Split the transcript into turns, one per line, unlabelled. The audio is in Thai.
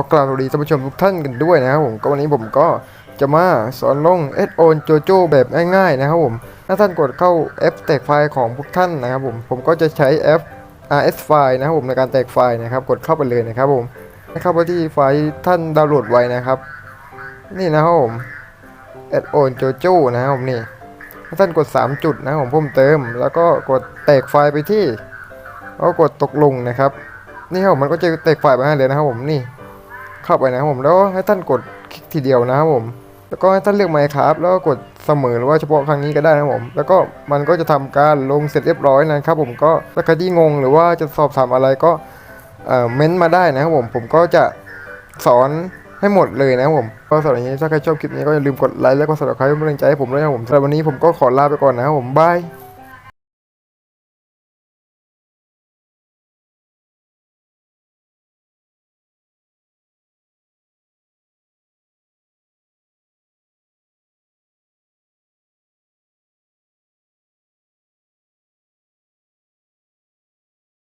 ขอกราบสวัสดีท่านผู้ชมทุกท่านกันด้วยนะครับผมก็วันนี้ผมก็จะมาสอนลง s o โอนโจโจแบบง่ายๆนะครับผมถ้าท่านกดเข้า F แตกไฟล์ของพวกท่านนะครับผมผมก็จะใช้ F RS ไฟล์นะครับผมในการแตกไฟล์นะครับ กดเข้าไปเลยนะครับผมให้เข้าไปที่ไฟล์ท่านดาวน์โหลดไว้นะครับ นี่นะครับผม s o โอนโจโจนะครับผมนี่ถ้าท่านกด 3 จุดนะครับผมเพิ่มเติม แล้วก็กดแตกไฟล์ไปที่แล้วกดตกลงนะครับ นี่ครับผมมันก็จะแตกไฟล์ไปให้เลยนะครับผมนี่ เข้าไปนะครับผมแล้วให้ท่านกดคลิกทีเดียวนะครับผมแล้วก็ให้ท่านเลือกไมค์ครับแล้วก็กดเสมอหรือว่าเฉพาะครั้งนี้ก็ได้นะครับผมแล้วก็มันก็จะทำการลงเสร็จเรียบร้อยนะครับผมก็ถ้าใครที่งงหรือว่าจะสอบถามอะไรก็เอ่อเม้นต์มาได้นะครับผมผมก็จะสอนให้หมดเลยนะครับผมก็สำหรับนี้ถ้าใครชอบคลิปนี้ก็อย่าลืมกดไลค์และกด subscribe เป็นกำลังใจให้ผมด้วยนะผมสำหรับวันนี้ผมก็ขอลาไปก่อนนะครับผมบาย